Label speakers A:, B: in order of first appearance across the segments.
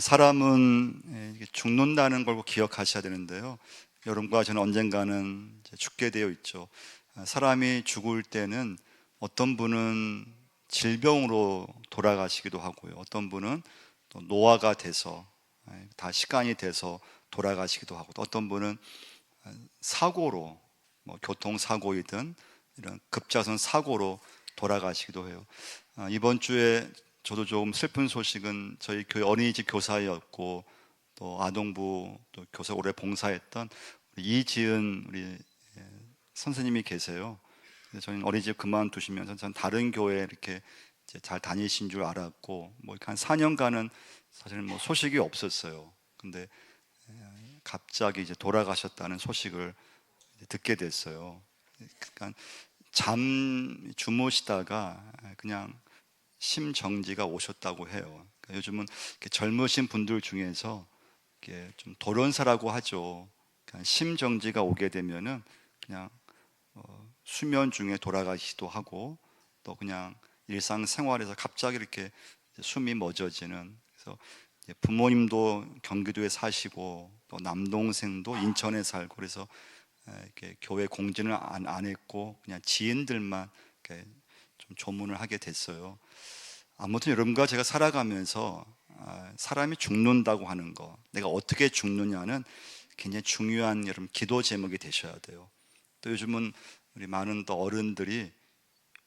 A: 사람은 예, 죽는다는 걸 기억하셔야 되는데요. 여러분과 저는 언젠가는 죽게 되어 있죠. 아, 사람이 죽을 때는 어떤 분은 질병으로 돌아가시기도 하고요. 어떤 분은 또 노화가 돼서 예, 다 시간이 돼서 돌아가시기도 하고 또 어떤 분은 아, 사고로 뭐 교통 사고이든 이런 급작선 사고로 돌아가시기도 해요. 아, 이번 주에 저도 조금 슬픈 소식은 저희 교회 어린이집 교사였고 또 아동부 또 교사 오래 봉사했던 우리 이지은 우리 예, 선생님이 계세요. 저는 어린이집 그만두시면서 전 다른 교회 이렇게 잘 다니신 줄 알았고 뭐 한 4년간은 사실은 뭐 소식이 없었어요. 근데 예, 갑자기 이제 돌아가셨다는 소식을 듣게 됐어요. 그러니까 잠 주무시다가 그냥 심정지가 오셨다고 해요. 그러니까 요즘은 젊으신 분들 중에서 좀 도련사라고 하죠. 그러니까 심정지가 오게 되면은 그냥 어, 수면 중에 돌아가시기도 하고 또 그냥 일상 생활에서 갑자기 이렇게 숨이 멎어지는 그래서 부모님도 경기도에 사시고 또 남동생도 인천에 살고 그래서 에, 이렇게 교회 공지는 안, 안 했고 그냥 지인들만 이렇게 좀 조문을 하게 됐어요. 아무튼 여러분과 제가 살아가면서 아, 사람이 죽는다고 하는 거, 내가 어떻게 죽느냐는 굉장히 중요한 여러분 기도 제목이 되셔야 돼요. 또 요즘은 우리 많은 또 어른들이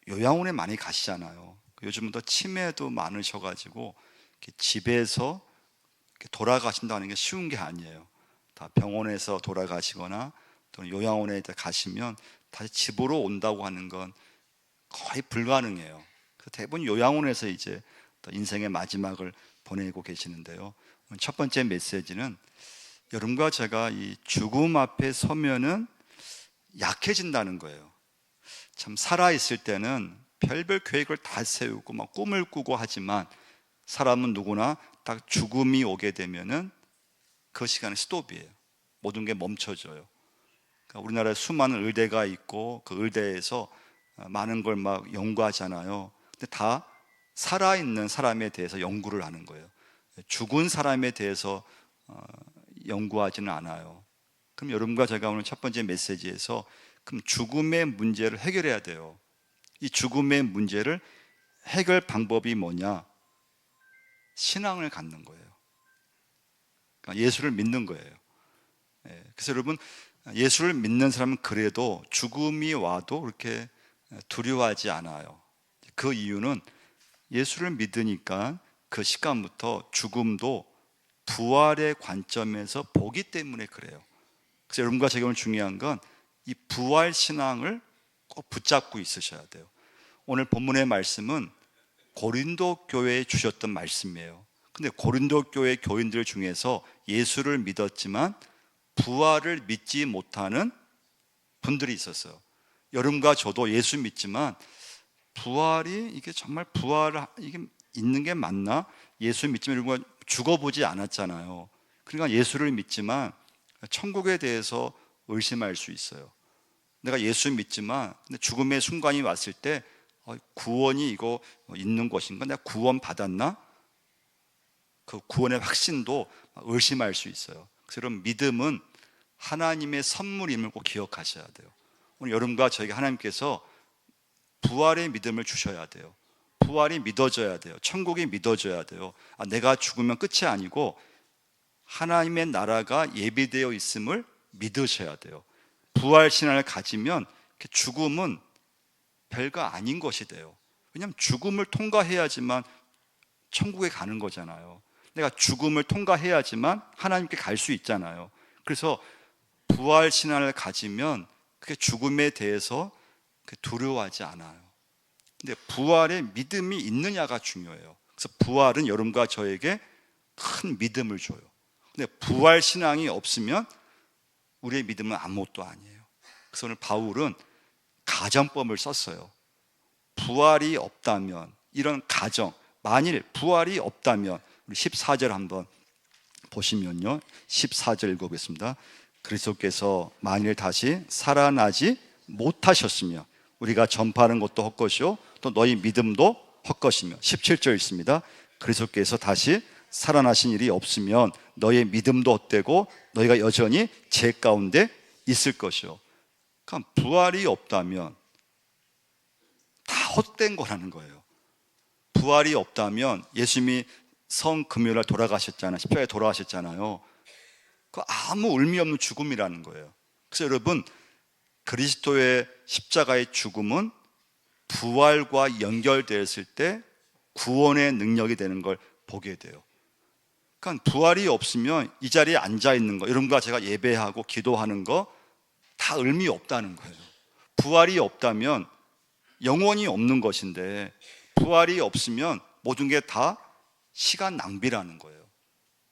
A: 요양원에 많이 가시잖아요. 요즘은 또 치매도 많으셔가지고 집에서 돌아가신다는 게 쉬운 게 아니에요. 다 병원에서 돌아가시거나 또는 요양원에 가시면 다시 집으로 온다고 하는 건 거의 불가능해요. 그래서 대부분 요양원에서 이제 또 인생의 마지막을 보내고 계시는데요. 첫 번째 메시지는 여러분과 제가 이 죽음 앞에 서면은 약해진다는 거예요. 참 살아 있을 때는 별별 계획을 다 세우고 막 꿈을 꾸고 하지만 사람은 누구나 딱 죽음이 오게 되면은 그 시간에 스톱이에요. 모든 게 멈춰져요. 그러니까 우리나라에 수많은 의대가 있고 그 의대에서 많은 걸 막 연구하잖아요. 근데 다 살아있는 사람에 대해서 연구를 하는 거예요. 죽은 사람에 대해서 어, 연구하지는 않아요. 그럼 여러분과 제가 오늘 첫 번째 메시지에서 그럼 죽음의 문제를 해결해야 돼요. 이 죽음의 문제를 해결 방법이 뭐냐? 신앙을 갖는 거예요. 그러니까 예수를 믿는 거예요. 예, 그래서 여러분 예수를 믿는 사람은 그래도 죽음이 와도 그렇게 두려워하지 않아요. 그 이유는 예수를 믿으니까 그 시간부터 죽음도 부활의 관점에서 보기 때문에 그래요. 그래서 여러분과 제가 오늘 중요한 건 이 부활 신앙을 꼭 붙잡고 있으셔야 돼요. 오늘 본문의 말씀은 고린도 교회에 주셨던 말씀이에요. 근데 고린도 교회 교인들 중에서 예수를 믿었지만 부활을 믿지 못하는 분들이 있었어요. 여러분과 저도 예수 믿지만 부활이 이게 정말 부활 이게 있는 게 맞나? 예수 믿지만 여러분 죽어보지 않았잖아요. 그러니까 예수를 믿지만 천국에 대해서 의심할 수 있어요. 내가 예수 믿지만 죽음의 순간이 왔을 때 어, 구원이 이거 있는 것인가? 내가 구원 받았나? 그 구원의 확신도 의심할 수 있어요. 여러분 믿음은 하나님의 선물임을 꼭 기억하셔야 돼요. 오늘 여러분과 저에게 하나님께서 부활의 믿음을 주셔야 돼요. 부활이 믿어져야 돼요. 천국이 믿어져야 돼요. 아, 내가 죽으면 끝이 아니고 하나님의 나라가 예비되어 있음을 믿으셔야 돼요. 부활 신앙을 가지면 죽음은 별거 아닌 것이 돼요. 왜냐하면 죽음을 통과해야지만 천국에 가는 거잖아요. 내가 죽음을 통과해야지만 하나님께 갈 수 있잖아요. 그래서 부활 신앙을 가지면 그게 죽음에 대해서 두려워하지 않아요. 근데 부활에 믿음이 있느냐가 중요해요. 그래서 부활은 여러분과 저에게 큰 믿음을 줘요. 근데 부활 신앙이 없으면 우리의 믿음은 아무것도 아니에요. 그래서 오늘 바울은 가정법을 썼어요. 부활이 없다면 이런 가정 만일 부활이 없다면 우리 14절 한번 보시면요. 14절 읽어보겠습니다. 그리스도께서 만일 다시 살아나지 못하셨으며 우리가 전파하는 것도 헛것이요 또 너희 믿음도 헛것이며 17절 있습니다. 그리스도께서 다시 살아나신 일이 없으면 너의 믿음도 헛되고 너희가 여전히 죄 가운데 있을 것이요. 그러니까 부활이 없다면 다 헛된 거라는 거예요. 부활이 없다면 예수님이 성 금요일 날 돌아가셨잖아요. 십자가에 돌아가셨잖아요. 그 아무 의미 없는 죽음이라는 거예요. 그래서 여러분 그리스도의 십자가의 죽음은 부활과 연결되었을 때 구원의 능력이 되는 걸 보게 돼요. 그러니까 부활이 없으면 이 자리에 앉아 있는 거, 여러분과 제가 예배하고 기도하는 거 다 의미 없다는 거예요. 부활이 없다면 영원히 없는 것인데 부활이 없으면 모든 게 다 시간 낭비라는 거예요.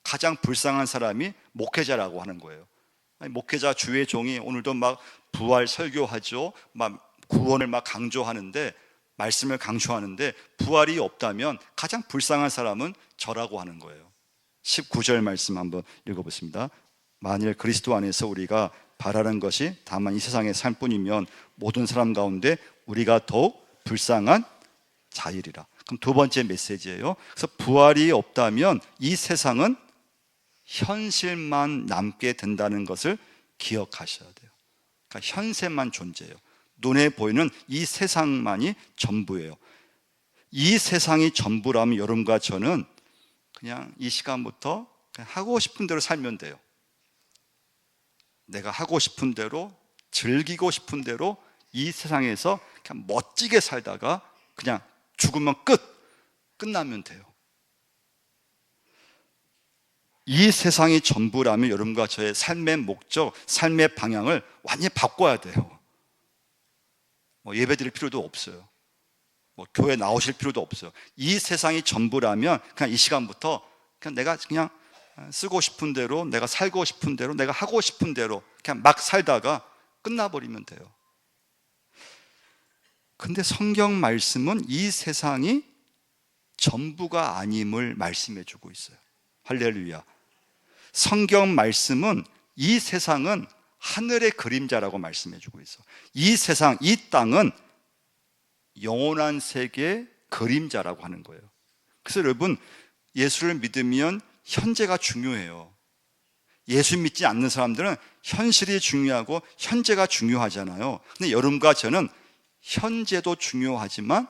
A: 가장 불쌍한 사람이 목회자라고 하는 거예요. 목회자 주의 종이 오늘도 막 부활 설교하죠. 막 구원을 막 강조하는데 말씀을 강조하는데 부활이 없다면 가장 불쌍한 사람은 저라고 하는 거예요. 19절 말씀 한번 읽어보겠습니다. 만일 그리스도 안에서 우리가 바라는 것이 다만 이 세상의 삶뿐이면 모든 사람 가운데 우리가 더욱 불쌍한 자일이라. 그럼 두 번째 메시지예요. 그래서 부활이 없다면 이 세상은 현실만 남게 된다는 것을 기억하셔야 돼요. 그러니까 현세만 존재해요. 눈에 보이는 이 세상만이 전부예요. 이 세상이 전부라면 여러분과 저는 그냥 이 시간부터 그냥 하고 싶은 대로 살면 돼요. 내가 하고 싶은 대로 즐기고 싶은 대로 이 세상에서 그냥 멋지게 살다가 그냥 죽으면 끝 끝나면 돼요. 이 세상이 전부라면 여러분과 저의 삶의 목적, 삶의 방향을 완전히 바꿔야 돼요. 뭐 예배 드릴 필요도 없어요. 뭐 교회 나오실 필요도 없어요. 이 세상이 전부라면 그냥 이 시간부터 그냥 내가 그냥 쓰고 싶은 대로 내가 살고 싶은 대로 내가 하고 싶은 대로 그냥 막 살다가 끝나버리면 돼요. 근데 성경 말씀은 이 세상이 전부가 아님을 말씀해 주고 있어요. 할렐루야. 성경 말씀은 이 세상은 하늘의 그림자라고 말씀해 주고 있어. 이 세상, 이 땅은 영원한 세계의 그림자라고 하는 거예요. 그래서 여러분, 예수를 믿으면 현재가 중요해요. 예수 믿지 않는 사람들은 현실이 중요하고 현재가 중요하잖아요. 근데 여러분과 저는 현재도 중요하지만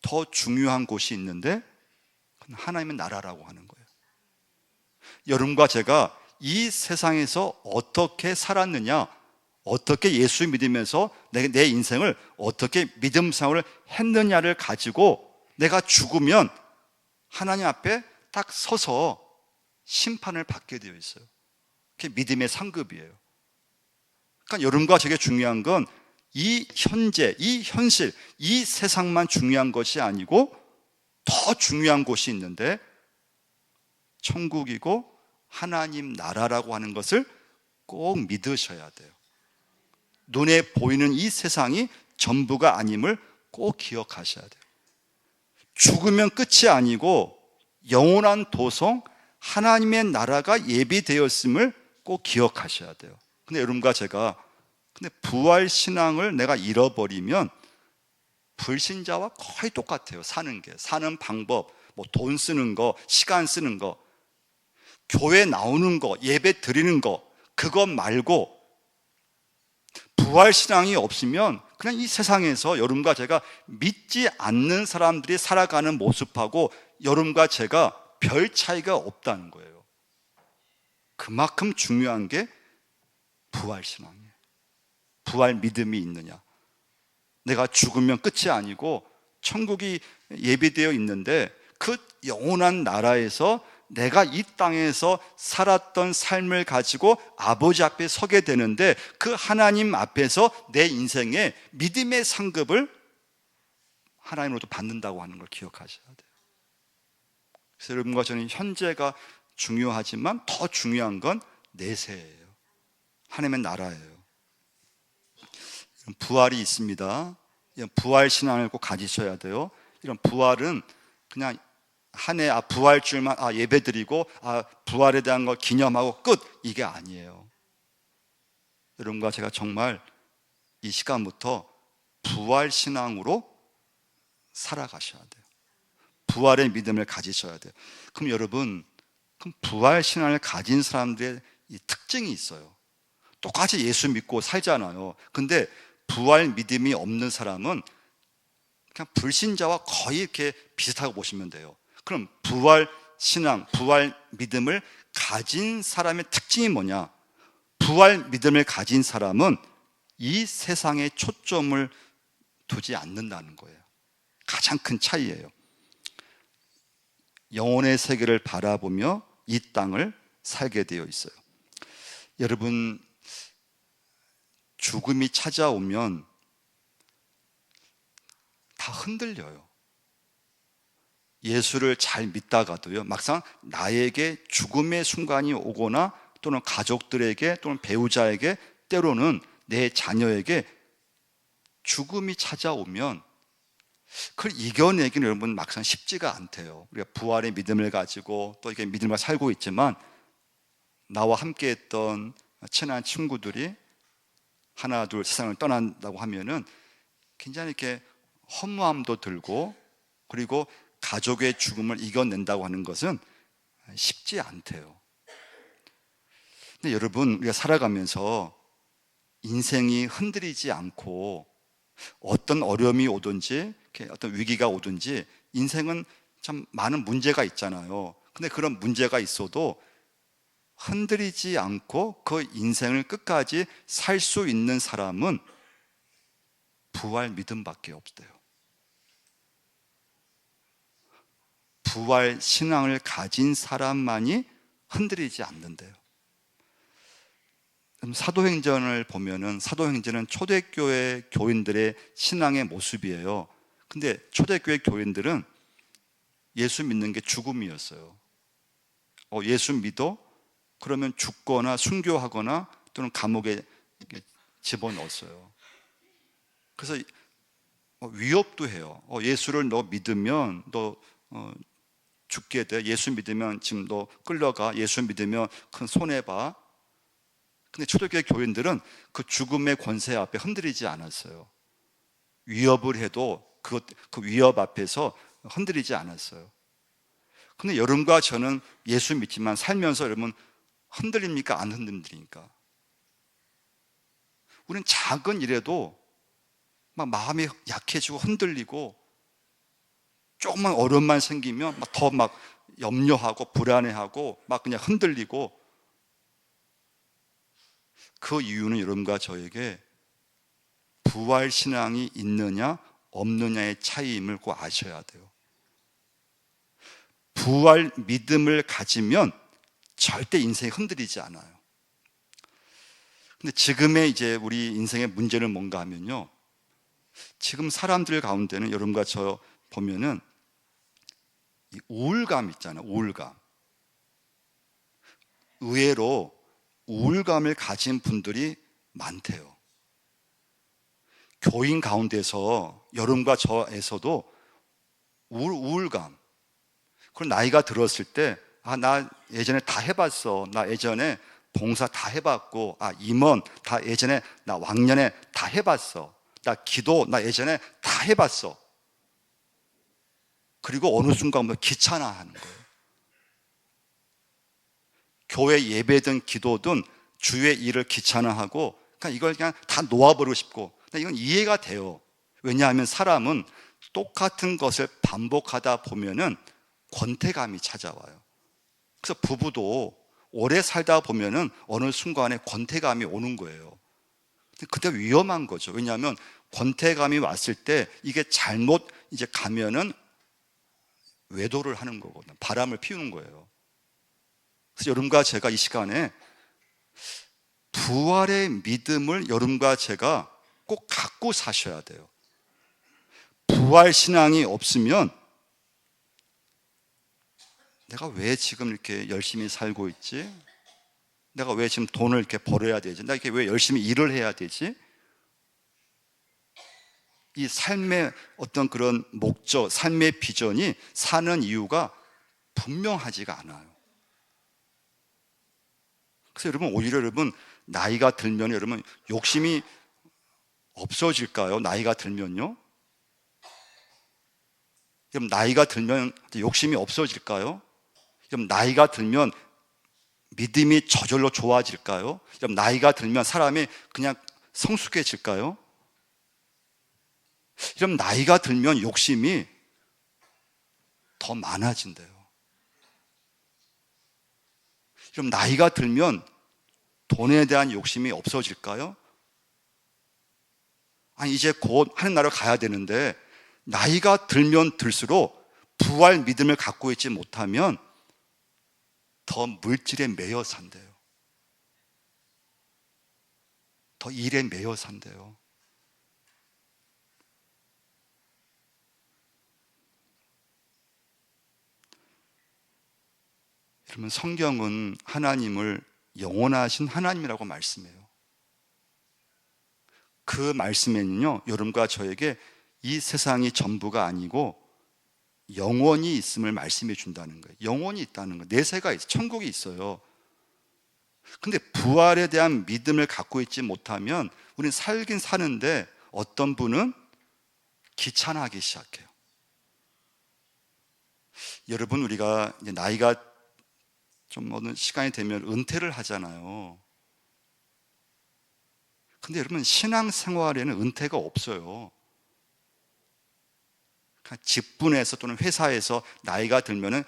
A: 더 중요한 곳이 있는데 하나님의 나라라고 하는 거예요. 여러분과 제가 이 세상에서 어떻게 살았느냐, 어떻게 예수 믿으면서 내, 내 인생을 어떻게 믿음 생활을 했느냐를 가지고 내가 죽으면 하나님 앞에 딱 서서 심판을 받게 되어 있어요. 그게 믿음의 상급이에요. 그러니까 여러분과 제게 중요한 건 이 현재, 이 현실, 이 세상만 중요한 것이 아니고 더 중요한 곳이 있는데 천국이고 하나님 나라라고 하는 것을 꼭 믿으셔야 돼요. 눈에 보이는 이 세상이 전부가 아님을 꼭 기억하셔야 돼요. 죽으면 끝이 아니고 영원한 도성 하나님의 나라가 예비되었음을 꼭 기억하셔야 돼요. 근데 여러분과 제가 근데 부활 신앙을 내가 잃어버리면 불신자와 거의 똑같아요. 사는 게 사는 방법, 뭐 돈 쓰는 거, 시간 쓰는 거, 교회 나오는 거, 예배 드리는 거, 그것 말고 부활 신앙이 없으면 그냥 이 세상에서 여러분과 제가 믿지 않는 사람들이 살아가는 모습하고 여러분과 제가 별 차이가 없다는 거예요. 그만큼 중요한 게 부활 신앙이에요. 부활 믿음이 있느냐. 내가 죽으면 끝이 아니고 천국이 예비되어 있는데 그 영원한 나라에서 내가 이 땅에서 살았던 삶을 가지고 아버지 앞에 서게 되는데 그 하나님 앞에서 내 인생의 믿음의 상급을 하나님으로부터 받는다고 하는 걸 기억하셔야 돼요. 그래서 여러분과 저는 현재가 중요하지만 더 중요한 건 내세예요. 하나님의 나라예요. 부활이 있습니다. 부활 신앙을 꼭 가지셔야 돼요. 이런 부활은 그냥 한 해 아, 부활줄만 아, 예배드리고 아, 부활에 대한 걸 기념하고 끝 이게 아니에요. 여러분과 제가 정말 이 시간부터 부활 신앙으로 살아가셔야 돼요. 부활의 믿음을 가지셔야 돼요. 그럼 여러분, 그럼 부활 신앙을 가진 사람들의 이 특징이 있어요. 똑같이 예수 믿고 살잖아요. 근데 부활 믿음이 없는 사람은 그냥 불신자와 거의 이렇게 비슷하고 보시면 돼요. 그럼 부활 신앙, 부활 믿음을 가진 사람의 특징이 뭐냐? 부활 믿음을 가진 사람은 이 세상에 초점을 두지 않는다는 거예요. 가장 큰 차이예요. 영혼의 세계를 바라보며 이 땅을 살게 되어 있어요. 여러분, 죽음이 찾아오면 다 흔들려요. 예수를 잘 믿다가도요, 막상 나에게 죽음의 순간이 오거나 또는 가족들에게 또는 배우자에게 때로는 내 자녀에게 죽음이 찾아오면 그걸 이겨내기는 여러분 막상 쉽지가 않대요. 우리가 부활의 믿음을 가지고 또 이렇게 믿음을 살고 있지만 나와 함께 했던 친한 친구들이 하나 둘 세상을 떠난다고 하면은 굉장히 이렇게 허무함도 들고 그리고 가족의 죽음을 이겨낸다고 하는 것은 쉽지 않대요. 근데 여러분, 우리가 살아가면서 인생이 흔들리지 않고 어떤 어려움이 오든지 어떤 위기가 오든지 인생은 참 많은 문제가 있잖아요. 근데 그런 문제가 있어도 흔들리지 않고 그 인생을 끝까지 살 수 있는 사람은 부활 믿음밖에 없대요. 부활 신앙을 가진 사람만이 흔들리지 않는데요. 사도행전을 보면은 사도행전은 초대교회 교인들의 신앙의 모습이에요. 근데 초대교회 교인들은 예수 믿는 게 죽음이었어요. 어, 예수 믿어? 그러면 죽거나 순교하거나 또는 감옥에 집어넣었어요. 그래서 어, 위협도 해요. 어, 예수를 너 믿으면 너 어, 죽게 돼. 예수 믿으면 지금 너 끌려가. 예수 믿으면 큰 손해 봐. 근데 초대교회 교인들은 그 죽음의 권세 앞에 흔들리지 않았어요. 위협을 해도 그, 그 위협 앞에서 흔들리지 않았어요. 근데 여러분과 저는 예수 믿지만 살면서 여러분 흔들립니까? 안 흔들립니까? 우리는 작은 일에도 막 마음이 약해지고 흔들리고 조금만 어려움만 생기면 더막 염려하고 불안해하고 막 그냥 흔들리고 그 이유는 여러분과 저에게 부활 신앙이 있느냐 없느냐의 차이임을 꼭 아셔야 돼요. 부활 믿음을 가지면 절대 인생이 흔들리지 않아요. 근데 지금의 이제 우리 인생의 문제는 뭔가 하면요. 지금 사람들 가운데는 여러분과 저 보면은 우울감 있잖아요. 우울감. 의외로 우울감을 가진 분들이 많대요. 교인 가운데서 여러분과 저에서도 우울, 우울감. 그리고 나이가 들었을 때, 아, 나 예전에 다 해봤어. 나 예전에 봉사 다 해봤고, 아, 임원 다 예전에, 나 왕년에 다 해봤어. 나 기도 나 예전에 다 해봤어. 그리고 어느 순간부터 귀찮아하는 거예요. 교회 예배든 기도든 주의 일을 귀찮아하고 그냥 이걸 그냥 다 놓아버리고 싶고 이건 이해가 돼요. 왜냐하면 사람은 똑같은 것을 반복하다 보면은 권태감이 찾아와요. 그래서 부부도 오래 살다 보면은 어느 순간에 권태감이 오는 거예요. 그때 위험한 거죠. 왜냐하면 권태감이 왔을 때 이게 잘못 이제 가면은 외도를 하는 거거든요. 바람을 피우는 거예요. 그래서 여러분과 제가 이 시간에 부활의 믿음을 여러분과 제가 꼭 갖고 사셔야 돼요. 부활 신앙이 없으면 내가 왜 지금 이렇게 열심히 살고 있지? 내가 왜 지금 돈을 이렇게 벌어야 되지? 내가 이렇게 왜 열심히 일을 해야 되지? 이 삶의 어떤 그런 목적, 삶의 비전이 사는 이유가 분명하지가 않아요. 그래서 여러분, 오히려 여러분, 나이가 들면 여러분, 욕심이 없어질까요? 나이가 들면요? 여러분 나이가 들면 욕심이 없어질까요? 여러분 나이가 들면 믿음이 저절로 좋아질까요? 여러분 나이가 들면 사람이 그냥 성숙해질까요? 여러분 나이가 들면 욕심이 더 많아진대요. 여러분 나이가 들면 돈에 대한 욕심이 없어질까요? 아니 이제 곧 하는 나라로 가야 되는데 나이가 들면 들수록 부활 믿음을 갖고 있지 못하면 더 물질에 매여 산대요. 더 일에 매여 산대요. 여러분 성경은 하나님을 영원하신 하나님이라고 말씀해요. 그 말씀에는요, 여러분과 저에게 이 세상이 전부가 아니고 영원히 있음을 말씀해 준다는 거예요. 영원히 있다는 거. 내세가 있어. 천국이 있어요. 근데 부활에 대한 믿음을 갖고 있지 못하면 우리는 살긴 사는데 어떤 분은 귀찮아하기 시작해요. 여러분 우리가 나이가 좀 어느 시간이 되면 은퇴를 하잖아요. 근데 여러분 신앙생활에는 은퇴가 없어요. 직분에서 또는 회사에서 나이가 들면은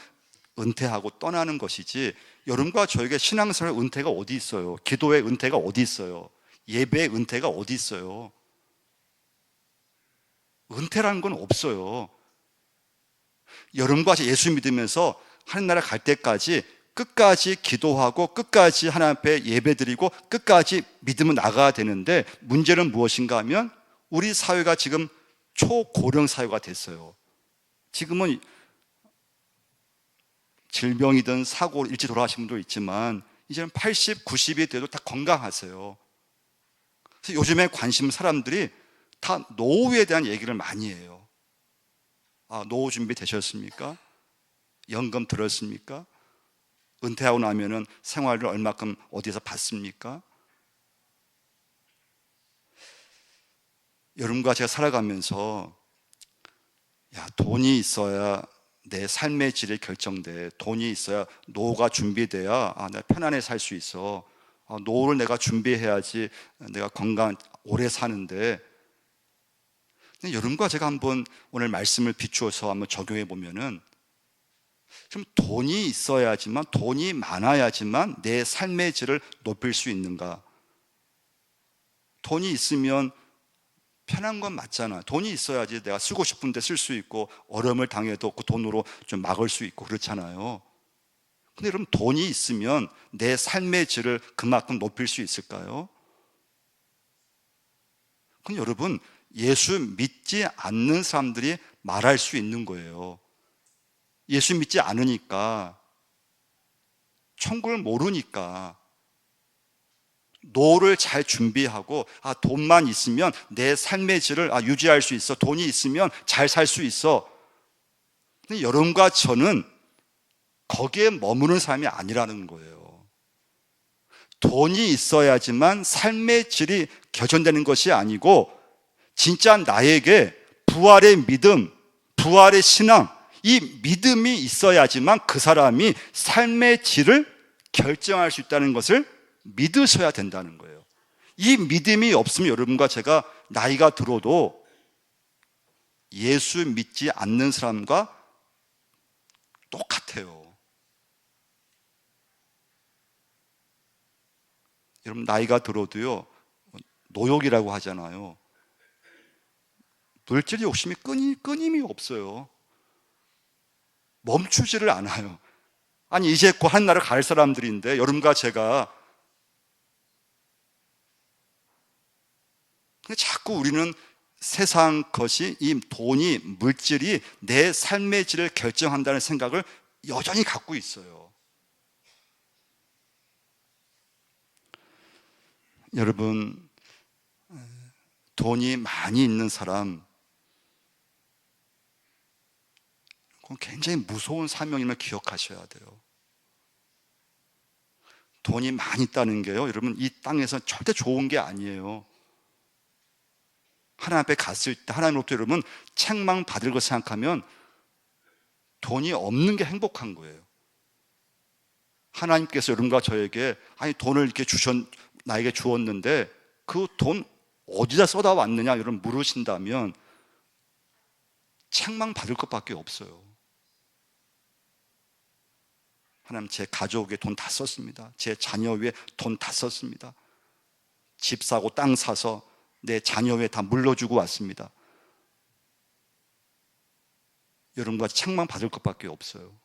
A: 은퇴하고 떠나는 것이지 여러분과 저에게 신앙생활 은퇴가 어디 있어요? 기도의 은퇴가 어디 있어요? 예배의 은퇴가 어디 있어요? 은퇴라는 건 없어요. 여러분과 예수 믿으면서 하나님 나라 갈 때까지 끝까지 기도하고 끝까지 하나님 앞에 예배드리고 끝까지 믿음을 나가야 되는데 문제는 무엇인가 하면 우리 사회가 지금 초고령 사회가 됐어요. 지금은 질병이든 사고로 일찍 돌아가신 분도 있지만 이제는 80, 90이 돼도 다 건강하세요. 그래서 요즘에 관심 사람들이 다 노후에 대한 얘기를 많이 해요. 아, 노후 준비 되셨습니까? 연금 들었습니까? 은퇴하고 나면은 생활을 얼마큼 어디서 받습니까? 여러분과 제가 살아가면서 야, 돈이 있어야 내 삶의 질이 결정돼. 돈이 있어야 노후가 준비돼야 아, 내가 편안히 살 수 있어. 아, 노후를 내가 준비해야지 내가 건강 오래 사는데. 여러분과 제가 한번 오늘 말씀을 비추어서 한번 적용해 보면은 좀 돈이 있어야지만 돈이 많아야지만 내 삶의 질을 높일 수 있는가? 돈이 있으면 편한 건 맞잖아. 돈이 있어야지 내가 쓰고 싶은데 쓸 수 있고 어려움을 당해도 그 돈으로 좀 막을 수 있고 그렇잖아요. 근데 여러분 돈이 있으면 내 삶의 질을 그만큼 높일 수 있을까요? 그럼 여러분 예수 믿지 않는 사람들이 말할 수 있는 거예요. 예수 믿지 않으니까 천국을 모르니까 노를 잘 준비하고 아 돈만 있으면 내 삶의 질을 아, 유지할 수 있어. 돈이 있으면 잘 살 수 있어. 근데 여러분과 저는 거기에 머무는 사람이 아니라는 거예요. 돈이 있어야지만 삶의 질이 개선되는 것이 아니고 진짜 나에게 부활의 믿음 부활의 신앙 이 믿음이 있어야지만 그 사람이 삶의 질을 결정할 수 있다는 것을 믿으셔야 된다는 거예요. 이 믿음이 없으면 여러분과 제가 나이가 들어도 예수 믿지 않는 사람과 똑같아요. 여러분 나이가 들어도요 노욕이라고 하잖아요. 물질 욕심이 끊이, 끊임이 없어요. 멈추지를 않아요. 아니 이제 곧 한나라 갈 사람들인데 여러분과 제가 자꾸 우리는 세상 것이 이 돈이 물질이 내 삶의 질을 결정한다는 생각을 여전히 갖고 있어요. 여러분 돈이 많이 있는 사람 그건 굉장히 무서운 사명임을 기억하셔야 돼요. 돈이 많이 있다는 게요, 여러분, 이 땅에서 절대 좋은 게 아니에요. 하나님 앞에 갔을 때, 하나님으로부터 여러분, 책망 받을 것 생각하면 돈이 없는 게 행복한 거예요. 하나님께서 여러분과 저에게 아니 돈을 이렇게 주셨 나에게 주었는데 그 돈 어디다 쏟아 왔느냐 여러분 물으신다면 책망 받을 것밖에 없어요. 하나님 제 가족에 돈 다 썼습니다. 제 자녀 위에 돈 다 썼습니다. 집 사고 땅 사서 내 자녀 위에 다 물려주고 왔습니다. 여러분과 책망 받을 것밖에 없어요.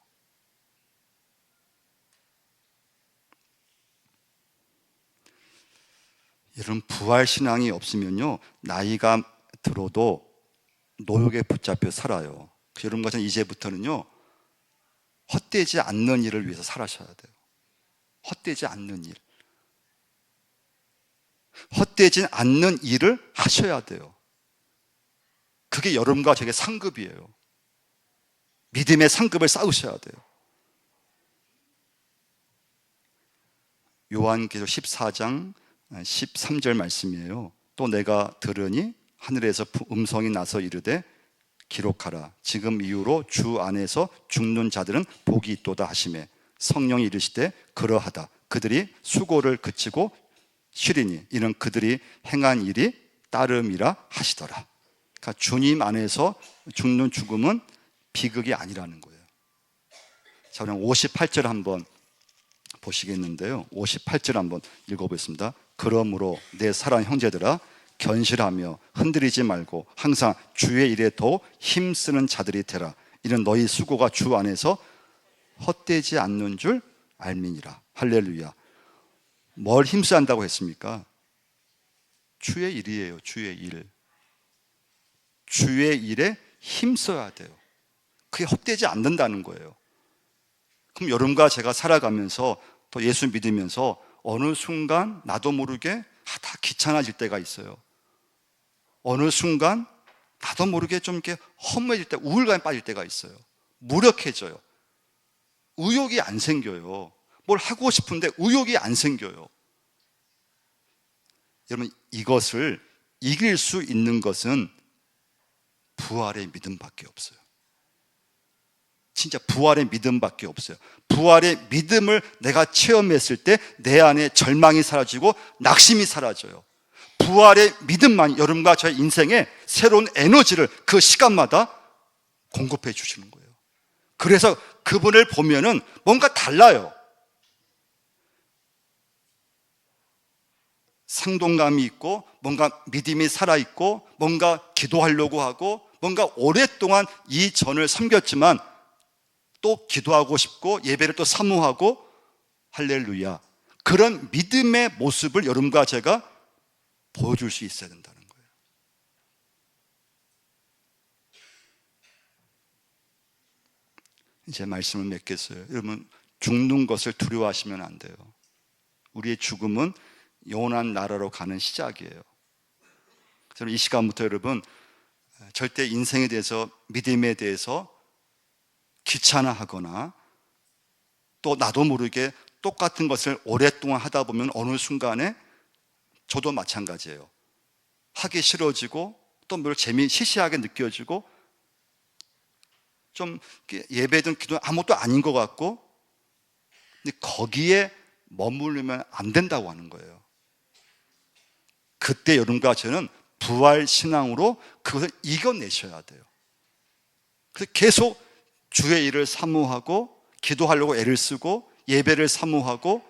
A: 여러분 부활 신앙이 없으면요 나이가 들어도 노역에 붙잡혀 살아요. 여러분 같은 이제부터는요 헛되지 않는 일을 위해서 살아셔야 돼요. 헛되지 않는 일. 헛되지 않는 일을 하셔야 돼요. 그게 여러분과 제게 상급이에요. 믿음의 상급을 쌓으셔야 돼요. 요한계시록 14장 13절 말씀이에요. 또 내가 들으니 하늘에서 음성이 나서 이르되 기록하라. 지금 이후로 주 안에서 죽는 자들은 복이 있도다 하심에 성령이 이르시되 그러하다. 그들이 수고를 그치고 쉬리니 이는 그들이 행한 일이 따름이라 하시더라. 그러니까 주님 안에서 죽는 죽음은 비극이 아니라는 거예요. 자, 그럼 58절 한번 보시겠는데요. 58절 한번 읽어보겠습니다. 그러므로 내 사랑 형제들아 견실하며 흔들리지 말고 항상 주의 일에 더 힘쓰는 자들이 되라. 이는 너희 수고가 주 안에서 헛되지 않는 줄 알미니라. 할렐루야. 뭘 힘써야 한다고 했습니까? 주의 일이에요. 주의 일. 주의 일에 힘써야 돼요. 그게 헛되지 않는다는 거예요. 그럼 여러분과 제가 살아가면서 또 예수 믿으면서 어느 순간 나도 모르게 다 귀찮아질 때가 있어요. 어느 순간 나도 모르게 좀 이렇게 허무해질 때, 우울감에 빠질 때가 있어요. 무력해져요. 의욕이 안 생겨요. 뭘 하고 싶은데 의욕이 안 생겨요. 여러분, 이것을 이길 수 있는 것은 부활의 믿음밖에 없어요. 진짜 부활의 믿음밖에 없어요. 부활의 믿음을 내가 체험했을 때 내 안에 절망이 사라지고 낙심이 사라져요. 부활의 믿음만 여러분과 저의 인생에 새로운 에너지를 그 시간마다 공급해 주시는 거예요. 그래서 그분을 보면은 뭔가 달라요. 상동감이 있고 뭔가 믿음이 살아 있고 뭔가 기도하려고 하고 뭔가 오랫동안 이 전을 섬겼지만 또 기도하고 싶고 예배를 또 사모하고 할렐루야. 그런 믿음의 모습을 여러분과 제가 보여줄 수 있어야 된다는 거예요. 이제 말씀을 맺겠어요. 여러분, 죽는 것을 두려워하시면 안 돼요. 우리의 죽음은 영원한 나라로 가는 시작이에요. 저는 이 시간부터 여러분, 절대 인생에 대해서, 믿음에 대해서 귀찮아하거나 또 나도 모르게 똑같은 것을 오랫동안 하다 보면 어느 순간에 저도 마찬가지예요. 하기 싫어지고 또 뭘 재미 시시하게 느껴지고 좀 예배든 기도 아무것도 아닌 것 같고 근데 거기에 머무르면 안 된다고 하는 거예요. 그때 여러분과 저는 부활 신앙으로 그것을 이겨내셔야 돼요. 그래서 계속 주의 일을 사모하고 기도하려고 애를 쓰고 예배를 사모하고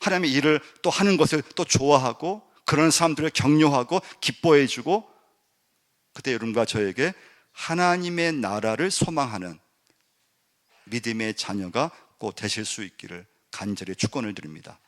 A: 하나님의 일을 또 하는 것을 또 좋아하고 그런 사람들을 격려하고 기뻐해 주고 그때 여러분과 저에게 하나님의 나라를 소망하는 믿음의 자녀가 꼭 되실 수 있기를 간절히 축원을 드립니다.